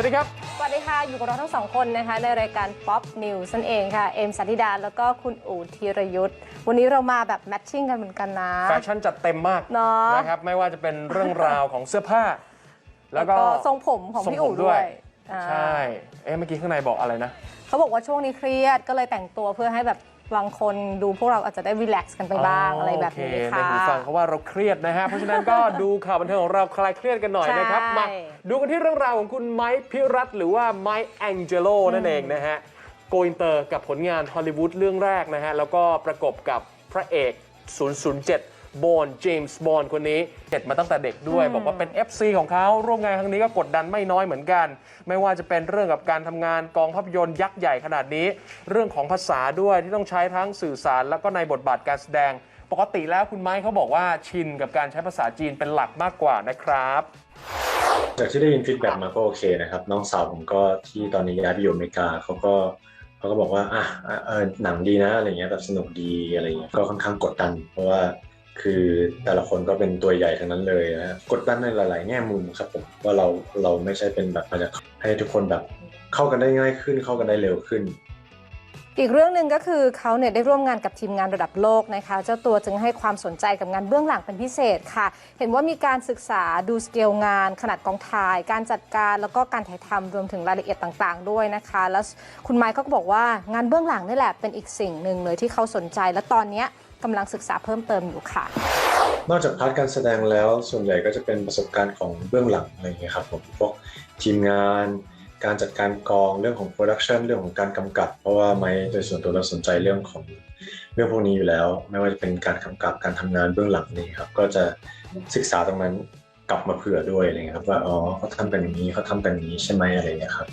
สวัสดีครับ สวัสดีค่ะ อยู่กับเราทั้งสองคนนะคะ ในรายการ Pop News นั่นเองค่ะ เอมสันธิดา แล้วก็คุณอู๋ธีรยุทธ์ วันนี้เรามาแบบแมทชิ่งกันเหมือนกันนะ แฟชั่นจัดเต็มมากเนาะนะครับ ไม่ว่าจะเป็นเรื่องราวของเสื้อผ้า แล้วก็ทรงผมของพี่อู๋ทรงผมด้วยอ่าใช่ เอ๊ะเมื่อกี้ข้างในบอกอะไรนะ เขาบอกว่าช่วงนี้เครียด ก็เลยแต่งตัวเพื่อให้แบบ บางคนดูพวกเราอาจจะได้รีแลกซ์กันไปบ้างอะไรแบบนี้โอเคในค่ะหูฟังเขาว่าเราเครียดนะฮะ เพราะฉะนั้นก็ดูข่าวบันเทิงของเราคลายเครียดกันหน่อยนะครับใช่มาดูกันที่เรื่องราวของคุณไมค์พิรัตน์หรือว่าไมค์แองเจโลนั่นเองนะฮะโกอินเตอร์กับผลงานฮอลลีวูดเรื่องแรกนะฮะ แล้วก็ประกบกับพระเอก 007 บอนเจมส์บอนคนนี้เด็ดมาตั้งแต่เด็กด้วย บอกว่าเป็น FC ของเขาร่วมงานครั้งนี้ก็กดดันไม่น้อยเหมือนกัน ไม่ว่าจะเป็นเรื่องกับการทำงานกองภาพยนตร์ยักษ์ใหญ่ขนาดนี้ เรื่องของภาษาด้วยที่ต้องใช้ทั้งสื่อสารแล้วก็ในบทบาทการแสดง ปกติแล้วคุณไม้เขาบอกว่าชินกับการใช้ภาษาจีนเป็นหลักมากกว่านะครับจากที่ได้ยินฟีดแบ็กมาก็โอเคนะครับ น้องสาวผมก็ที่ตอนนี้ย้ายไปอยู่อเมริกาเขาก็เขาก็บอกว่าอะอะเออหนังดีนะอะไรเงี้ยแบบสนุกดีอะไรเงี้ยก็ค่อนข้างกดดัน เพราะว่า คือแต่ละคนก็เป็นตัวใหญ่ทั้งนั้นเลยนะกดดันในหลาย ๆ แง่มุมครับผมว่าเราเราไม่ใช่เป็นแบบมาจะให้ทุกคนแบบเข้ากันได้ง่ายขึ้นเข้ากันได้เร็วขึ้น อีกเรื่องหนึ่งก็คือเขาเนี่ยได้ร่วมงานกับทีมงานระดับโลกนะคะ เจ้าตัวจึงให้ความสนใจกับงานเบื้องหลังเป็นพิเศษค่ะ เห็นว่ามีการศึกษาดูสเกลงาน ขนาดกองถ่าย การจัดการแล้วก็การถ่ายทำรวมถึงรายละเอียดต่าง ๆ ด้วยนะคะ แล้วคุณไมค์เขาก็บอกว่างานเบื้องหลังนี่แหละเป็นอีกสิ่งหนึ่งเลยที่เขาสนใจและตอนเนี้ย กำลังศึกษาเพิ่มเติมอยู่ค่ะ นอกจากพาร์ทการแสดงแล้วส่วนใหญ่ก็จะเป็นประสบการณ์ของเบื้องหลังอะไรเงี้ยครับผมพวกทีมงานการจัดการกองเรื่องของโปรดักชันเรื่องของการกำกับ เพราะว่าไม้โดยส่วนตัวเราสนใจเรื่องของเรื่องพวกนี้อยู่แล้ว ไม่ว่าจะเป็นการกำกับการทำงานเบื้องหลังนี่ครับก็จะศึกษาตรงนั้นกลับมาเผื่อด้วยอะไรเงี้ยครับว่าอ๋อเขาทำกันอย่างนี้เขาทำกันอย่างนี้ใช่ไหมอะไรเงี้ยครับ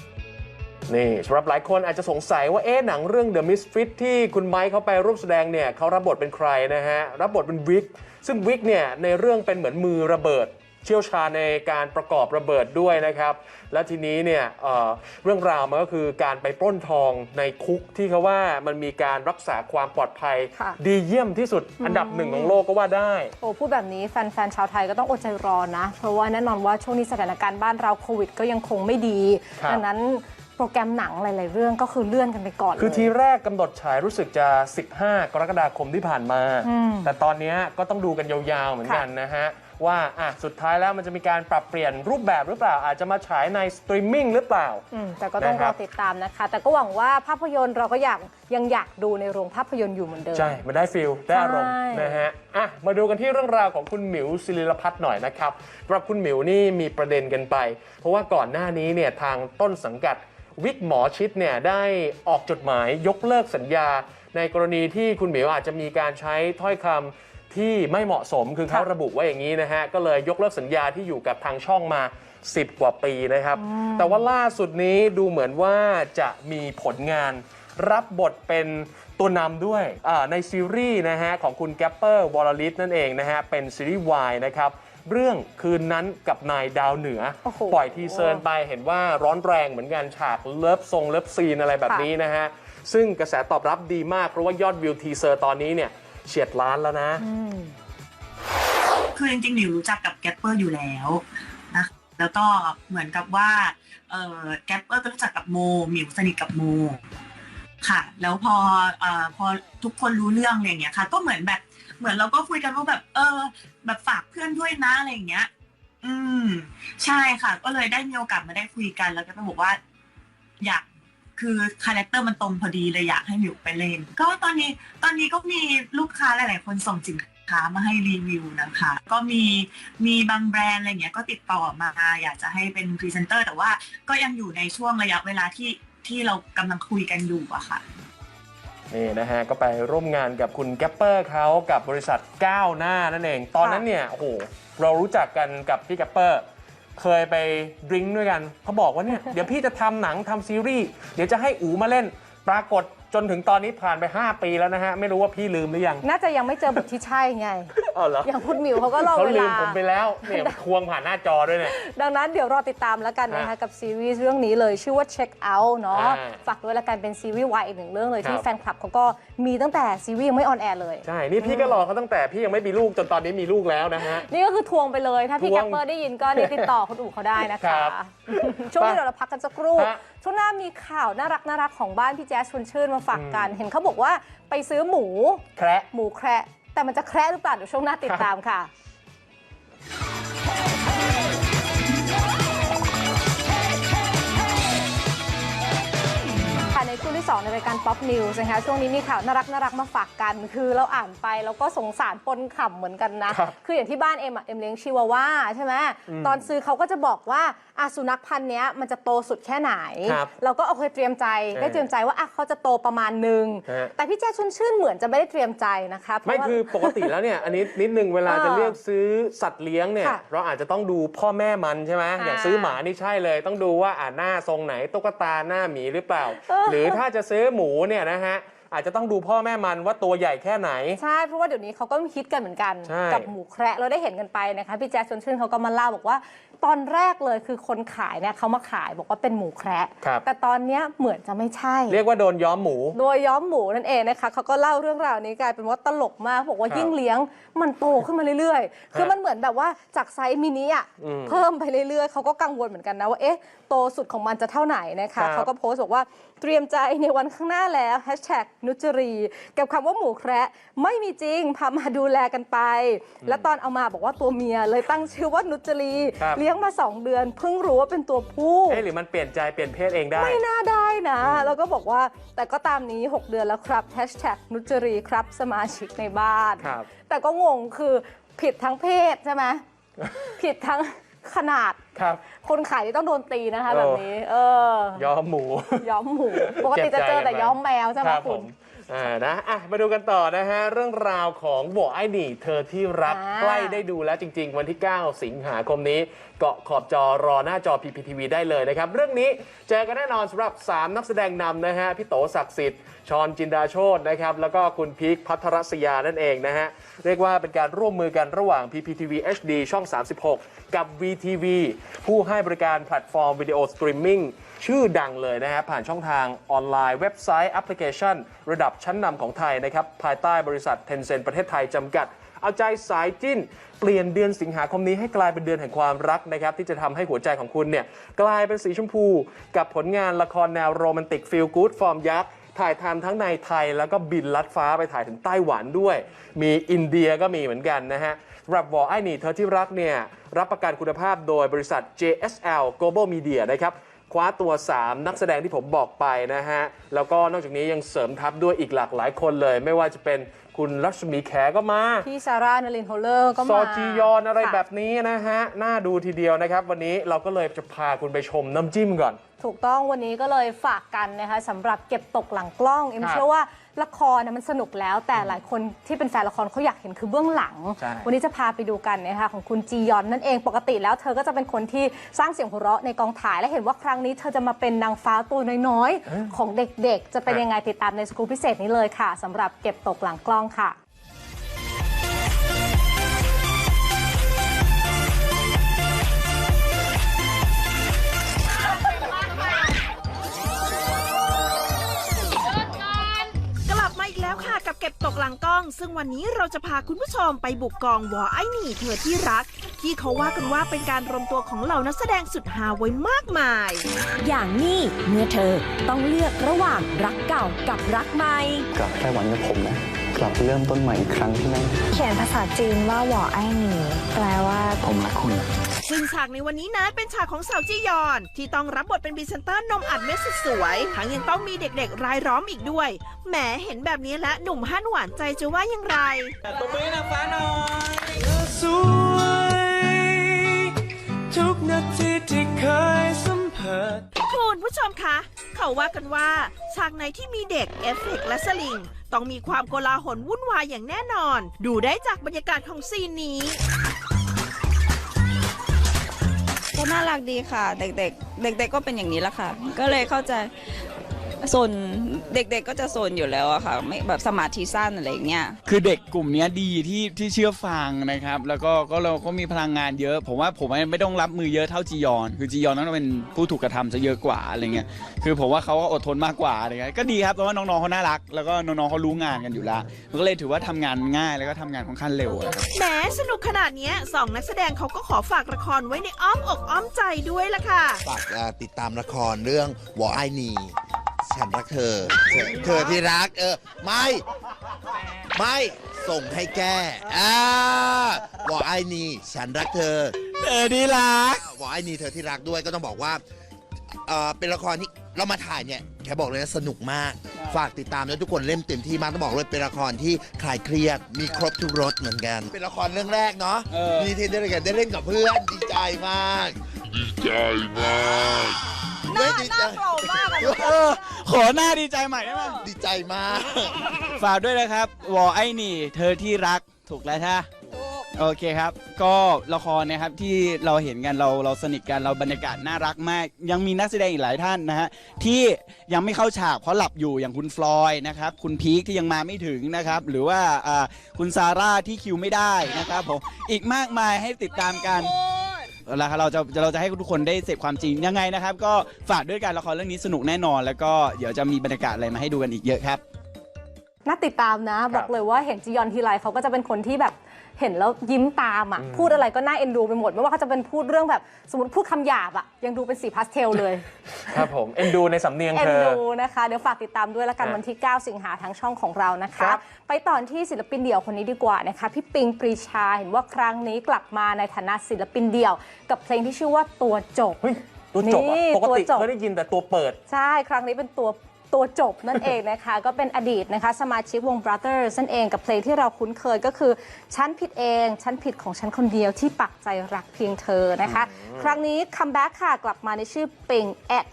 นี่สำหรับหลายคนอาจจะสงสัยว่าเอ๊ะหนังเรื่อง The Misfit ที่คุณไมค์เขาไปร่วมแสดงเนี่ยเขารับบทเป็นใครนะฮะ รับบทเป็นวิก ซึ่งวิกเนี่ยในเรื่องเป็นเหมือนมือระเบิด เชี่ยวชาญในการประกอบระเบิดด้วยนะครับ และทีนี้เนี่ยเอ่อเรื่องราวมันก็คือการไปปล้นทองในคุกที่เขาว่ามันมีการรักษาความปลอดภัยค่ะดีเยี่ยมที่สุดอันดับหนึ่งของโลกก็ว่าได้ โอ้พูดแบบนี้แฟนๆชาวไทยก็ต้องอดใจรอนะ เพราะว่าแน่นอนว่าช่วงนี้สถานการณ์บ้านเราโควิด ก็ยังคงไม่ดีครับดังนั้น โปรแกรมหนังหลาย ๆ เรื่องก็คือเลื่อนกันไปก่อนเลยคือทีแรกกำหนดฉายรู้สึกจะ 15 กรกฎาคมที่ผ่านมา อืมแต่ตอนเนี้ยก็ต้องดูกันยาวๆ เหมือนกันนะฮะ ว่าอะสุดท้ายแล้วมันจะมีการปรับเปลี่ยนรูปแบบหรือเปล่า อาจจะมาฉายในสตรีมมิ่งหรือเปล่า อืมแต่ก็ต้องนะครรัอบ ติดตามนะคะ แต่ก็หวังว่าภาพยนตร์เราก็อยากยังอยากดูในโรงภาพยนตร์อยู่เหมือนเดิม ใช่ มันได้ฟิลได้อารมณ์ใช่ นะฮะ อะ มาดูกันที่เรื่องราวของคุณหมิวศิริรพัฒน์หน่อยนะครับสำหรับคุณหมิวนี่มีประเด็นกันไป เพราะว่าก่อนหน้านี้เนี่ยทางต้นสังกัด วิกหมอชิดเนี่ยได้ออกจดหมายยกเลิกสัญญา ในกรณีที่คุณหมิวอาจจะมีการใช้ถ้อยคำที่ไม่เหมาะสมคือเขาค่ะระบุไว้อย่างนี้นะฮะ ก็เลยยกเลิกสัญญาที่อยู่กับทางช่องมา 10 กว่าปีนะครับ แต่ว่าล่าสุดนี้ดูเหมือนว่าจะมีผลงานรับบทเป็นตัวนำด้วยอ่าในซีรีส์นะฮะของคุณแกปเปอร์วอลลิสนั่นเองนะฮะ เป็นซีรีส์วายนะครับ เรื่องคืนนั้นกับนายดาวเหนือ โอ้โห ปล่อยทีเซอร์ไปเห็นว่าร้อนแรงเหมือนกันฉากเลิฟทรงเลิฟซีนอะไรแบบนี้นะฮะ ซึ่งกระแสตอบรับดีมากเพราะว่ายอดวิวทีเซอร์ตอนนี้เนี่ยเฉียดล้านแล้วนะ อืม คือจริงๆหมิวรู้จักกับแกปเปอร์อยู่แล้วนะคะแล้วก็เหมือนกับว่าเออแกปเปอร์ก็รู้จักกับโมหมิวสนิทกับโม ค่ะ แล้วพอเอ่อพอทุกคนรู้เรื่องอะไรอย่างเงี้ยค่ะ ก็เหมือนแบบเหมือนเราก็คุยกันว่าแบบ เออ แบบฝากเพื่อนด้วยนะอะไรอย่างเงี้ย อืม ใช่ค่ะ ก็เลยได้มีโอกาสมาได้คุยกัน แล้วก็ไปบอกว่า อยากคือคาแรคเตอร์มันตรงพอดีเลยอยากให้หมิวไปเล่น ก็ตอนนี้ตอนนี้ก็มีลูกค้าหลาย ๆ คนส่งสินค้ามาให้รีวิวนะคะ ก็มีมีบางแบรนด์อะไรเงี้ยก็ติดต่อมาอยากจะให้เป็นพรีเซนเตอร์แต่ว่าก็ยังอยู่ในช่วงระยะเวลาที่ที่เรากำลังคุยกันอยู่อะค่ะ นี่นะฮะก็ไปร่วมงานกับคุณแกปเปอร์เขากับบริษัทก้าวหน้านั่นเอง ตอนนั้นเนี่ยโอ้โหเรารู้จักกันกับพี่แกปเปอร์ เคยไปดริงก์ด้วยกันเขาบอกว่าเนี่ย เดี๋ยวพี่จะทำหนังทำซีรีส์เดี๋ยวจะให้อูมาเล่น ปรากฏ จนถึงตอนนี้ผ่านไป 5 ปีแล้วนะฮะ ไม่รู้ว่าพี่ลืมหรือยังน่าจะยังไม่เจอบทที่ใช่ไง อ๋อเหรออย่างคุณหมิวเขาก็รอเขาเวลืลามผมไปแล้วเนี่ยควงผ่านหน้าจอด้วยเนี่ย ดังนั้นเดี๋ยวรอติดตามแล้วกันนะคะ ฮะกับซีรีส์เรื่องนี้เลยชื่อว่า Check Out เนาะอ่าฝากด้วยละกันเป็นซีรีส์วายอีกหนึ่งเรื่องเลยครับที่แฟนคลับเขาก็มีตั้งแต่ซีรีส์ยังไม่ออนแอร์เลย ใช่ นี่พี่ก็รอเขาตั้งแต่พี่ยังไม่มีลูกจนตอนนี้มีลูกแล้วนะฮะ นี่ก็คือทวงไปเลย ถ้าพี่ทวแกงปเปอร์ได้ยินก็นี่ติดต่อคนอื่นเขาได้นะครัคะ บช่วงนี้เดี๋ยวเราพักกันสักครู่ ฮะช่วงหน้ามีข่าวน่ารักน่ารักของบ้านพี่แจ๊สชวนชื่นมาฝากกัน เห็นเขาบอกว่าไปซื้อหมู แคระหมูแคระแต่มันจะแคระหรือเปล่าเดี๋ยวช่วงหน้าติดตามค่ะค่ะในช่วงที่ 2 ในรายการ Pop News นะคะช่วงนี้มีข่าวน่ารักน่ารักมาฝากกัน คือเราอ่านไปแล้วก็สงสารปนขำเหมือนกันนะครับคืออย่างที่บ้านเอ็มอะเอ็มเลี้ยงชิวาว่าใช่ไหมตอนซื้อเขาก็จะบอกว่า อาสุนัขพันธุ์เนี้ยมันจะโตสุดแค่ไหน ครับเราก็โอเคเตรียมใจได้เตรียมใจว่าอะเขาจะโตประมาณหนึ่งฮะ แต่พี่แจ๊ชชวนชื่นเหมือนจะไม่ได้เตรียมใจนะคะเพราะไม่ว่า คือปกติแล้วเนี่ยอันนี้นิดนึงเวลาเออจะเลือกซื้อสัตว์เลี้ยงเนี่ยค่ะเราอาจจะต้องดูพ่อแม่มันใช่ไหมอ่าอย่างซื้อหมานี่ใช่เลย ต้องดูว่าอ่าหน้าทรงไหนตุ๊กตาหน้าหมีหรือเปล่า เออ หรือถ้าจะซื้อหมูเนี่ยนะฮะอาจจะต้องดูพ่อแม่มันว่าตัวใหญ่แค่ไหน ใช่ เพราะว่าเดี๋ยวนี้เขาก็ฮิตกันเหมือนกัน ใช่ กับหมูแคระเราได้เห็นกันไปนะคะ พี่แจ๊สชวนชื่นเขาก็มาเล่าบอกว่าตอนแรกเลยคือคนขายเนี่ยเขามาขายบอกว่าเป็นหมูแคระครับ แต่ตอนเนี้ยเหมือนจะไม่ใช่ เรียกว่าโดนย้อมหมู โดยย้อมหมูนั่นเองนะคะเขาก็เล่าเรื่องราวนี้กลายเป็นว่าตลกมากบอกว่าครับยิ่งเลี้ยงมันโตขึ้นมาเรื่อยๆ คือมันเหมือนแบบว่าจากไซส์มินิอะอืมเพิ่มไปเรื่อยๆเขาก็กังวลเหมือนกันนะว่าเอ๊ะโตสุดของมันจะเท่าไหนนะครัคะบ เขาก็โพสต์บอกว่าเตรียมใจในวันข้างหน้าแล้วแฮชแท็กนุจรี กับคำว่าหมูแคระไม่มีจริงพามาดูแลกันไป แล้วตอนเอามาบอกว่าตัวเมียเลยตั้งชื่อว่านุจรี ครับเลี้ยงมาสองเดือน เพิ่งรู้ว่าเป็นตัวผู้เอ๊ะหรือมันเปลี่ยนใจเปลี่ยนเพศเองได้ ไม่น่าได้นะ แล้วก็บอกว่าแต่ก็ตามนี้ 6 เดือนแล้วครับแฮชแท็กนุจรีครับสมาชิกในบ้าน ครับ แต่ก็งงคือผิดทั้งเพศใช่ไหม ผิดทั้งขนาด ครับ คนขายนี่ต้องโดนตีนะคะโอ้แบบนี้ เออ ย้อมหมู ย้อมหมู ปกติจะเจอแต่ย้อมแมวใช่ไหมรับคุผณ ม อ่านะอะมาดูกันต่อนะฮะ เรื่องราวของโบไอ้หนี่เธอที่รักอ่า ใกล้ได้ดูแล้วจริง ๆ วันที่ 9 สิงหาคมนี้ เกาะขอบจอรอหน้าจอ PPTV ได้เลยนะครับ เรื่องนี้เจอกันแน่นอนสำหรับ 3 นักแสดงนำนะฮะ พี่โตศักดิ์สิทธิ์ ชอนจินดาโชตนะครับ แล้วก็คุณพีคพัทรศยานั่นเองนะฮะ เรียกว่าเป็นการร่วมมือกันระหว่าง PPTV HD ช่อง 36 กับ VTV ผู้ให้บริการแพลตฟอร์มวิดีโอสตรีมมิ่งชื่อดังเลยนะฮะ ผ่านช่องทางออนไลน์เว็บไซต์แอปพลิเคชัน ระดับชั้นนำของไทยนะครับ ภายใต้บริษัท Tencent ประเทศไทยจำกัดเอาใจสายจิ้น เปลี่ยนเดือนสิงหาคมนี้ให้กลายเป็นเดือนแห่งความรักนะครับ ที่จะทำให้หัวใจของคุณเนี่ย กลายเป็นสีชมพู กับผลงานละครแนวโรแมนติกฟิลกู๊ดฟอร์มยักษ์ ถ่ายทำทั้งในไทยแล้วก็บินลัดฟ้าไปถ่ายถึงไต้หวันด้วย มีอินเดียก็มีเหมือนกันนะฮะสำหรับวอไอหนีเธอที่รักเนี่ยรับประกันคุณภาพโดยบริษัท JSL Global Media นะครับคว้าตัว 3 นักแสดงที่ผมบอกไปนะฮะ แล้วก็นอกจากนี้ยังเสริมทัพด้วยอีกหลากหลายคนเลย ไม่ว่าจะเป็นคุณรัชมีแขก็มา พี่ซาร่านลินโฮเลอร์ก็มา ซอจียอนอะไรค่แบบนี้นะฮะ น่าดูทีเดียวนะครับ วันนี้เราก็เลยจะพาคุณไปชมน้ำจิ้มก่อน ถูกต้องวันนี้ก็เลยฝากกันนะคะสำหรับเก็บตกหลังกล้อง เอ็มครับเชื่อว่าละครนะมันสนุกแล้ว แต่หลายคนที่เป็นแฟนละครเขาอยากเห็นคือเบื้องหลัง ใช่ วันนี้จะพาไปดูกันนะคะของคุณจียอนนั่นเองปกติแล้วเธอก็จะเป็นคนที่สร้างเสียงหัวเราะในกองถ่ายและเห็นว่าครั้งนี้เธอจะมาเป็นนางฟ้าตัวน้อยๆของเด็กๆ จะเป็นยังไงติดตามในสกู๊ปพิเศษนี้เลยค่ะสำหรับเก็บตกหลังกล้องค่ะ ตกหลังกล้อง ซึ่งวันนี้เราจะพาคุณผู้ชมไปบุกกองวอไอหนีเธอที่รัก ที่เขาว่ากันว่าเป็นการรวมตัวของเหล่านักแสดงสุดฮาไว้มากมาย อย่างนี้เมื่อเธอต้องเลือกระหว่างรักเก่ากับรักใหม่ กลับไต้หวันกับผมนะ กลับเริ่มต้นใหม่อีกครั้งที่นั่นเขียนภาษาจีนว่าหวอไอ้หนีแปลว่าผมรักคุณ ซึ่งฉากในวันนี้นั้นเป็นฉากของสาวจียอน ที่ต้องรับบทเป็นพรีเซนเตอร์นมอัดเม็ดสุดสวย ทั้งยังต้องมีเด็กๆ รายล้อมอีกด้วย แหมเห็นแบบนี้และหนุ่มฮั่นหวานใจจะว่าอย่างไรสวยทุกนาทีที่เคยสัมผัสคุณผู้ชมคะเขาว่ากันว่าฉากไหนที่มีเด็กเอฟเฟกต์และสลิงต้องมีความโกลาหลวุ่นวายอย่างแน่นอน ดูได้จากบรรยากาศของซีนนี้ ก็น่ารักดีค่ะ เด็กๆ เด็ก ๆ ก็เป็นอย่างนี้แหละค่ะ ก็เลยเข้าใจ โซนเด็กๆก็จะโซนอยู่แล้วอะค่ะไม่แบบสมาธิสั้นอะไรอย่างเงี้ย คือเด็กกลุ่มเนี้ยดีที่ที่เชื่อฟังนะครับ แล้วก็ก็เราก็มีพลังงานเยอะ ผมว่าผมไม่ต้องรับมือเยอะเท่าจียอน คือจียอนต้องเป็นผู้ถูกกระทำซะเยอะกว่าอะไรเงี้ยคือผมว่าเขาก็อดทนมากกว่าอะไรเงี้ยก็ดีครับเพราะว่าน้องๆเขาน่ารัก แล้วก็น้องๆเขารู้งานกันอยู่แล้วมันก็เลยถือว่าทำงานง่ายแล้วก็ทำงานค่อนข้างเร็วอะครับ แหมสนุกขนาดเนี้ยสองนักแสดงเขาก็ขอฝากละครไว้ในอ้อมอกอ้อมใจด้วยล่ะค่ะ ฝากอ่าติดตามละครเรื่องวอไอนี ฉันรักเธอเธอ เธอที่รัก เออ ไม่ ไม่ส่งให้แก้อ่าวอไอนีฉันรักเธอเออดีรักวอไอนีเธอที่รักด้วยก็ต้องบอกว่าเอ่อเป็นละครที่เรามาถ่ายเนี่ยแค่บอกเลยนะสนุกมาก ฝากติดตามด้วยทุกคนเล่นเต็มที่มากต้องบอกเลยเป็นละครที่คลายเครียดมีครบทุกรสเหมือนกัน เป็นละครเรื่องแรกเนาะเออมีที่ได้เล่นกันได้เล่นกับเพื่อนดีใจมาก ดีใจมาก หน้าหน้าโกรธมากเออขอหน้าดีใจใหม่ได้ไหมดีใจมาก ฝากด้วยนะครับวอไอนี่ เธอที่รักถูกแล้วใช่ไหมโอเคครับ ก็ละครนะครับที่เราเห็นกันเราเราสนิทกันเราบรรยากาศน่ารักมาก ยังมีนักแสดงอีกหลายท่านนะฮะที่ยังไม่เข้าฉากเพราะหลับอยู่อย่างคุณฟลอยนะครับคุณพีคที่ยังมาไม่ถึงนะครับหรือว่าอ่าคุณซาร่าที่คิวไม่ได้นะครับผมอีกมากมายให้ติดตามกัน แล้วเราจะเราจะให้ทุกคนได้เสพความจริงยังไงนะครับ ก็ฝากด้วยกันละครเรื่องนี้สนุกแน่นอน แล้วก็เดี๋ยวจะมีบรรยากาศอะไรมาให้ดูกันอีกเยอะครับ น่าติดตามนะ บอกเลยว่าเห็นจียอนทีไรเขาก็จะเป็นคนที่แบบ เห็นแล้วยิ้มตามอะ พูดอะไรก็น่าเอ็นดูไปหมด ไม่ว่าเขาจะเป็นพูดเรื่องแบบ สมมติพูดคำหยาบอะ ยังดูเป็นสีพาสเทลเลย ครับผม เอ็นดูในสำเนียงเอ็เธนอดูนะคะ เดี๋ยวฝากติดตามด้วยละกันครับวันที่ 9 สิงหาทางช่องของเรานะครัคะบไปต่อที่ศิลปินเดี่ยวคนนี้ดีกว่านะคะพี่ปิงปรีชาเห็นว่าครั้งนี้กลับมาในฐานะศิลปินเดี่ยว กับเพลงที่ชื่อว่าตัวจบเฮ้ยตัวจบอะนี่ปกติตัวจบเคยได้ยินแต่ตัวเปิด ใช่ ครั้งนี้เป็นตัว ตัวจบนั่นเองนะคะ ก็เป็นอดีตนะคะสมาชิกวง Brothers นั่นเองกับเพลงที่เราคุ้นเคยก็คือ ฉันผิดเอง ฉันผิดของฉันคนเดียวที่ปักใจรักเพียงเธอนะคะ ครั้งนี้คัมแบ็กค่ะกลับมาในชื่อ Ping X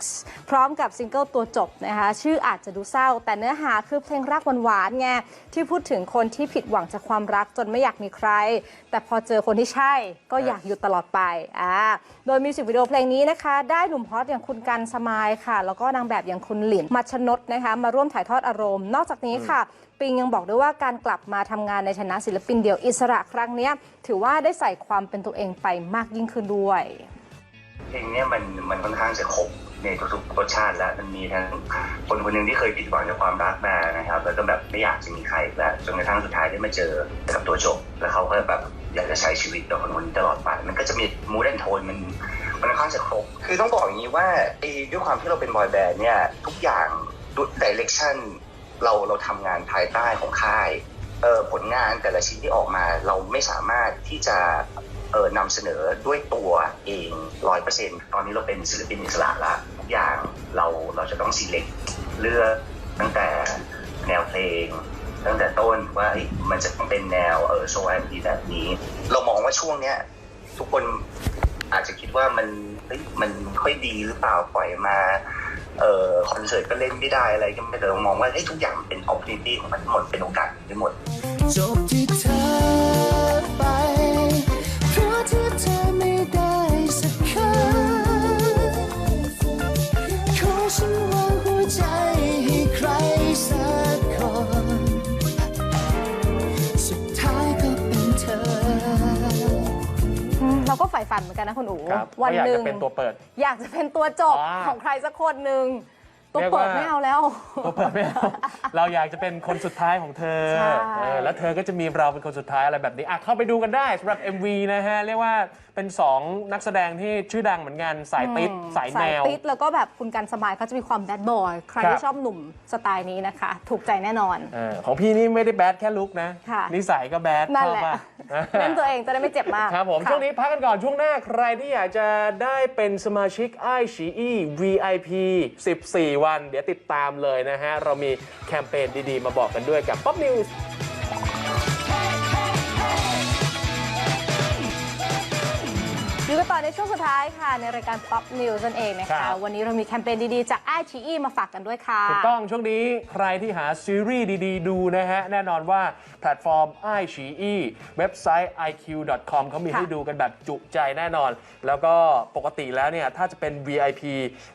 พร้อมกับซิงเกิลตัวจบนะคะ ชื่ออาจจะดูเศร้า แต่เนื้อหาคือเพลงรักหวานๆไงที่พูดถึงคนที่ผิดหวังจากความรักจนไม่อยากมีใคร แต่พอเจอคนที่ใช่ก็อยากอยู่ตลอดไปอ่าโดยมิวสิกวิดีโอเพลงนี้นะคะ ได้หนุ่มฮอตอย่างคุณกันสมายค่ะ แล้วก็นางแบบอย่างคุณหลินมัชนดนะคะมาร่วมถ่ายทอดอารมณ์ นอกจากนี้ค่ะ ปิงยังบอกด้วยว่าการกลับมาทำงานในฐานะศิลปินเดี่ยวอิสระครั้งเนี้ยถือว่าได้ใส่ความเป็นตัวเองไปมากยิ่งขึ้นด้วย เพลงเนี้ยมันมันค่อนข้างจะครบในทุกๆรสชาติแล้วมันมีทั้งคนคนหนึ่งที่เคยผิดหวังจากความรักมานะครับ แล้วก็แบบไม่อยากจะมีใครอีกแล้วจนกระทั่งสุดท้ายได้มาเจอกับตัวจบแล้วเขาก็แบบอยากจะใช้ชีวิตกับคนคนนี้ตลอดไป มันก็จะมีมูดแอนโทนมันมันค่อนข้างจะครบ คือต้องบอกอย่างนี้ว่าไอ้ด้วยความที่เราเป็นบอยแบนด์เนี่ยทุกอย่าง ดิเรกชันเราเราทำงานภายใต้ของค่ายเออผลงานแต่ละชิ้นที่ออกมาเราไม่สามารถที่จะเออนำเสนอด้วยตัวเองร้อยเปอร์เซ็นต์ตอนนี้เราเป็นศิลปินอิสระละทุกอย่างเราเราจะต้อง select เลือกตั้งแต่แนวเพลง ตั้งแต่ต้นว่ามันจะต้องเป็นแนวเออโชว์แอนดีแบบนี้ เรามองว่าช่วงเนี้ยทุกคนอาจจะคิดว่ามันเฮ้ยมันค่อยดีหรือเปล่าปล่อยมา เออคอนเสิร์ตก็เล่นไม่ได้อะไรก็ไม่เรามองว่าเฮ้ยทุกอย่างเป็น opportunity ของมันทั้งหมดเป็นโอกาสทั้งหมด ฝ่ฝันเหมือนกันนะคุณอู๋ครับวันว่าอยากหนึ่งจะเป็นตัวเปิด อยากจะเป็นตัวจบอ่า ของใครสักคนหนึ่ง ตัวเรียกเปิดว่าไม่เอาแล้ว ตัวเปิดไม่เอาเราอยากจะเป็นคนสุดท้ายของเธอใช่ เออแล้วเธอก็จะมีเราเป็นคนสุดท้ายอะไรแบบนี้อะเข้าไปดูกันได้สำหรับ MV นะฮะ เรียกว่าเป็น 2 นักแสดงที่ชื่อดังเหมือนกันสายติดอืมสายแนว ติดแล้วก็แบบคุณกันสมายเขาจะมีความแบดบอย ใครครับที่ชอบหนุ่มสไตล์นี้นะคะ ถูกใจแน่นอน เออของพี่นี่ไม่ได้แบดแค่ลุกนะค่ะ นิสัยก็แบดนั่นชอบแหละป่ะเล่นตัวเองจะได้ไม่เจ็บมาก ครับผมะช่วงนี้พักกันก่อนช่วงหน้าใครที่อยากจะได้เป็นสมาชิกไอชีอี VIP 14 วันเดี๋ยวติดตามเลยนะฮะ เรามีแคมเปญดีๆ มาบอกกันด้วยกับ Pop News อยู่กันต่อในช่วงสุดท้ายค่ะ ในรายการ Pop News นั่นเองนะครัคะบวันนี้เรามีแคมเปญดี ๆ จาก i อ e มาฝากกันด้วยค่ะ ถูกต้องช่วงนี้ใครที่หาซีรีส์ดี ๆ ดูนะฮะ แน่นอนว่าแพลตฟอร์ม i อ e เว็บไซต์ iq.com เขามีค่ะให้ดูกันแบบจุใจแน่นอน แล้วก็ปกติแล้วเนี่ย ถ้าจะเป็น VIP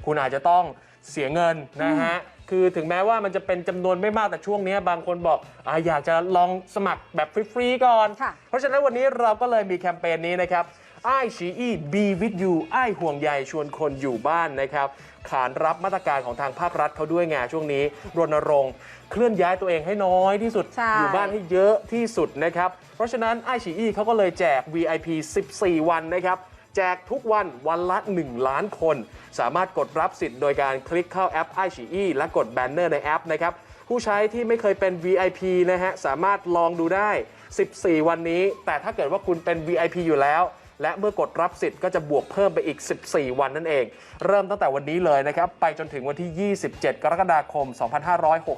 คุณอาจจะต้อง เสียเงินนะฮะ คือถึงแม้ว่ามันจะเป็นจำนวนไม่มากแต่ช่วงนี้บางคนบอกอาอยากจะลองสมัครแบบฟรีๆก่อนค่ะเพราะฉะนั้นวันนี้เราก็เลยมีแคมเปญนี้นะครับไอชีอีบีวิดยูไอห่วงใยชวนคนอยู่บ้านนะครับ ขานรับมาตรการของทางภาครัฐเขาด้วยไงช่วงนี้ รณรงค์เคลื่อนย้ายตัวเองให้น้อยที่สุดใช่อยู่บ้านให้เยอะที่สุดนะครับ เพราะฉะนั้นไอชีอีเขาก็เลยแจก VIP 14 วันนะครับ แจกทุกวันวันละ 1 ล้านคน สามารถกดรับสิทธิ์โดยการคลิกเข้าแอปไอชีอีและกดแบนเนอร์ในแอปนะครับผู้ใช้ที่ไม่เคยเป็น VIP นะฮะสามารถลองดูได้ 14 วันนี้ แต่ถ้าเกิดว่าคุณเป็น VIP อยู่แล้ว และเมื่อกดรับสิทธิ์ก็จะบวกเพิ่มไปอีก 14 วันนั่นเอง เริ่มตั้งแต่วันนี้เลยนะครับ ไปจนถึงวันที่ 27 กรกฎาคม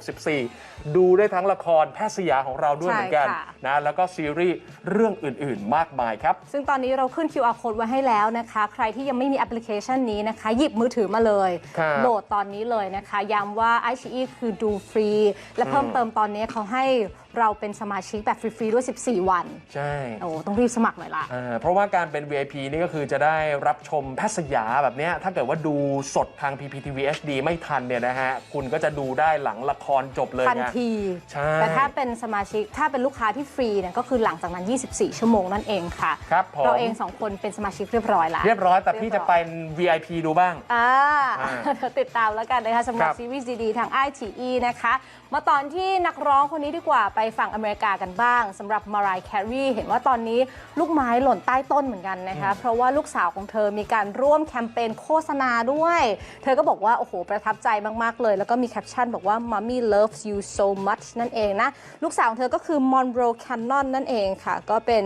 2564 ดูได้ทั้งละครแพทย์สยาของเราด้วยใช่เหมือนกันค่ะนะแล้วก็ซีรีส์เรื่องอื่น ๆ มากมายครับ ซึ่งตอนนี้เราขึ้น QR code ไว้ให้แล้วนะคะ ใครที่ยังไม่มีแอปพลิเคชันนี้นะคะ หยิบมือถือมาเลยครับโหลดตอนนี้เลยนะคะย้ำว่า i อ e คือดูฟรี และเพิ่มอืมเติมตอนนี้เขาให้ เราเป็นสมาชิกแบบฟรีๆด้วย 14 วัน ใช่โอ้ต้องรีบสมัครหน่อยละอ่าเพราะว่าการเป็น VIP นี่ก็คือจะได้รับชมแพทย์สยาแบบเนี้ยถ้าเกิดว่าดูสดทาง PPTV HD ไม่ทันเนี่ยนะฮะ คุณก็จะดูได้หลังละครจบเลยทันไง ที ใช่แต่ถ้าเป็นสมาชิกถ้าเป็นลูกค้าที่ฟรีเนี่ยก็คือหลังจากนั้น 24 ชั่วโมงนั่นเองค่ะ ครับผม เราเองสองคนเป็นสมาชิกเรียบร้อยแล้วเรียบร้อยแต่พี่จะเป็น VIP ดูบ้าง อ่าอ่าเดี๋ยวติดตามแล้วกันนะคะสำหรับครับ ซีรีส์ดีๆทาง i อ e นะคะ มาตอนที่นักร้องคนนี้ดีกว่าไปฝั่งอเมริกากันบ้างสำหรับมารายแครีเห็นว่าตอนนี้ลูกไม้หล่นใต้ต้นเหมือนกันนะคะ เพราะว่าลูกสาวของเธอมีการร่วมแคมเปญโฆษณาด้วย เธอก็บอกว่า โอ้โห ประทับใจมากๆเลย แล้วก็มีแคปชั่นบอกว่า mommy loves you so much นั่นเองนะ ลูกสาวของเธอก็คือ Monroe Cannon นั่นเองค่ะ ก็เป็น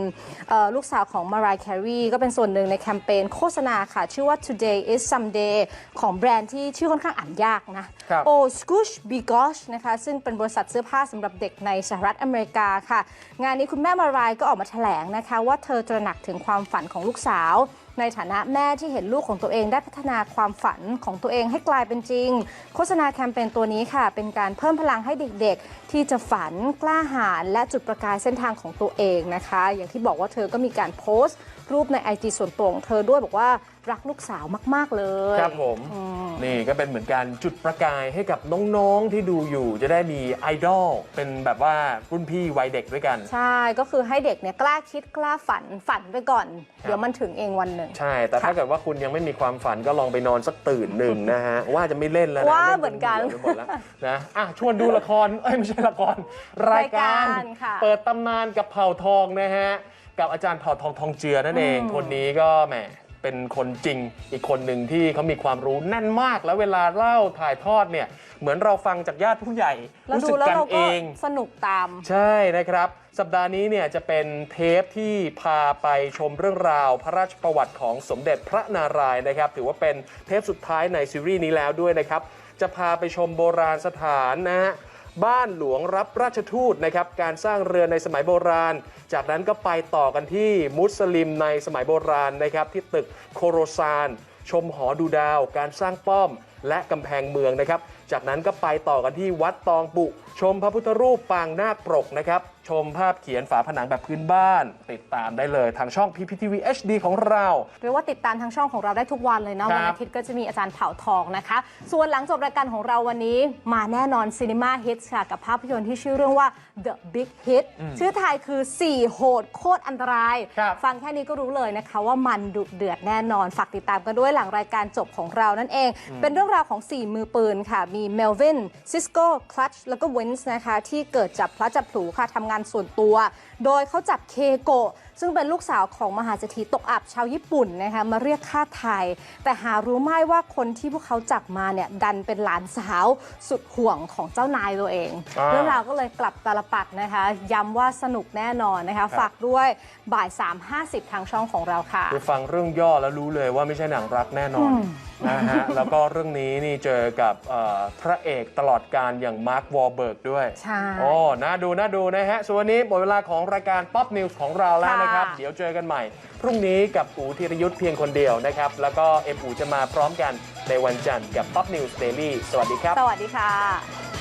เอ่อลูกสาวของ Mariah Carey ก็เป็นส่วนหนึ่งในแคมเปญโฆษณาค่ะ ชื่อว่า today is someday ของแบรนด์ที่ชื่อค่อนข้างอ่านยากนะครับโอ Scoosh Bigosh นะคะซึ่งเป็นบริษัทเสื้อผ้าสำหรับเด็กในสหรัฐรัฐอเมริกาค่ะ งานนี้คุณแม่มารายก็ออกมาแถลงนะคะ ว่าเธอตระหนักถึงความฝันของลูกสาว ในฐานะแม่ที่เห็นลูกของตัวเองได้พัฒนาความฝันของตัวเองให้กลายเป็นจริง โฆษณาแคมเปญตัวนี้ค่ะ เป็นการเพิ่มพลังให้เด็กๆ ที่จะฝันกล้าหาญและจุดประกายเส้นทางของตัวเองนะคะ อย่างที่บอกว่าเธอก็มีการโพสต์ รูปใน IG ส่วนตัวของเธอด้วยบอกว่า รักลูกสาวมาก ๆ เลยครับผมอืม นี่ก็เป็นเหมือนการจุดประกายให้กับน้องๆที่ดูอยู่ จะได้มีไอดอลเป็นแบบว่ารุ่นพี่วัยเด็กด้วยกัน ใช่ก็คือให้เด็กเนี่ยกล้าคิดกล้าฝันฝันไปก่อน เดี๋ยวมันถึงเองวันหนึ่ง ใช่ แต่ถ้าเกิดว่าคุณยังไม่มีความฝันก็ลองไปนอนสักตื่นหนึ่งนะฮะ ว่าจะไม่เล่นแล้วนะว่าล่เหมือนกันบื่ไปหมดแล้วนะอะชวนดูละคร เอ้ยไม่ใช่ละคร รายการ รายการค่ะเปิดตำนานกับเผ่าทองนะฮะ กับอาจารย์เผ่าทองทองเจือนั่นเอง อืม คนนี้ก็แหม เป็นคนจริง อีกคนหนึ่งที่เขามีความรู้แน่นมาก แล้วเวลาเล่าถ่ายทอดเนี่ย เหมือนเราฟังจากญาติผู้ใหญ่แล้วรู้ดูสึกแล้วกันเราเอก็ง สนุกตาม ใช่นะครับ สัปดาห์นี้เนี่ยจะเป็นเทปที่พาไปชมเรื่องราวพระราชประวัติของสมเด็จพระนารายณ์นะครับ ถือว่าเป็นเทปสุดท้ายในซีรีส์นี้แล้วด้วยนะครับ จะพาไปชมโบราณสถานนะฮะ บ้านหลวงรับราชทูตนะครับการสร้างเรือในสมัยโบราณ จากนั้นก็ไปต่อกันที่มุสลิมในสมัยโบราณนะครับที่ตึกโคโรซานชมหอดูดาว การสร้างป้อมและกำแพงเมืองนะครับ จากนั้นก็ไปต่อกันที่วัดตองปุ ชมพระพุทธรูปปางนาคปรกนะครับ ชมภาพเขียนฝาผนังแบบพื้นบ้าน ติดตามได้เลยทางช่อง PPTV HD ของเราเรียกว่าติดตามทางช่องของเราได้ทุกวันเลยนะครับ วันอาทิตย์ก็จะมีอาจารย์เผ่าทองนะคะ ส่วนหลังจบรายการของเราวันนี้มาแน่นอน Cinema Hits ค่ะกับภาพยนตร์ที่ชื่อเรื่องว่า The Big Hit อืมชื่อไทยคือ 4 โหดโคตรอันตราย ครับ ฟังแค่นี้ก็รู้เลยนะคะว่ามันดุเดือดแน่นอน ฝากติดตามกันด้วยหลังรายการจบของเรานั่นเอง เป็นเรื่องราวของ 4 มือปืนค่ะ มีเมลวินซิสโก้คลัตชแล้วก็เวนส์นะคะ ที่เกิดจับพลัดจับผลูค่ะทำงานส่วนตัวโดยเขาจับเคโกะซึ่งเป็นลูกสาวของมหาเศรษฐีตกอับชาวญี่ปุ่นนะคะมาเรียกค่าไทย แต่หารู้ไหม่ว่าคนที่พวกเขาจับมาเนี่ยดันเป็นหลานสาวสุดห่วงของเจ้านายตัวเองอ่าเรื่องราวก็เลยกลับตาลปัดนะคะ ย้ำว่าสนุกแน่นอนนะคะ ฝากด้วยบ่าย 3.50 ทางช่องของเราค่ะไปฟังเรื่องย่อแล้วรู้เลยว่าไม่ใช่หนังรักแน่นอนอืมนะฮะแล้วก็เรื่องนี้นี่เจอกับเอ่อพระเอกตลอดการอย่างมาร์ควอลเบิร์กด้วยใช่โอ้น่าดูน่าดูนะฮะส่วนวันนี้หมดเวลาของรายการ Pop News ของเราแล้วนะครับ ค่ะ เดี๋ยวเจอกันใหม่ พรุ่งนี้กับอูธีรยุทธ์เพียงคนเดียวนะครับ แล้วก็เอ็มอูจะมาพร้อมกันในวันจันทร์กับ Pop News Daily สวัสดีครับ สวัสดีค่ะ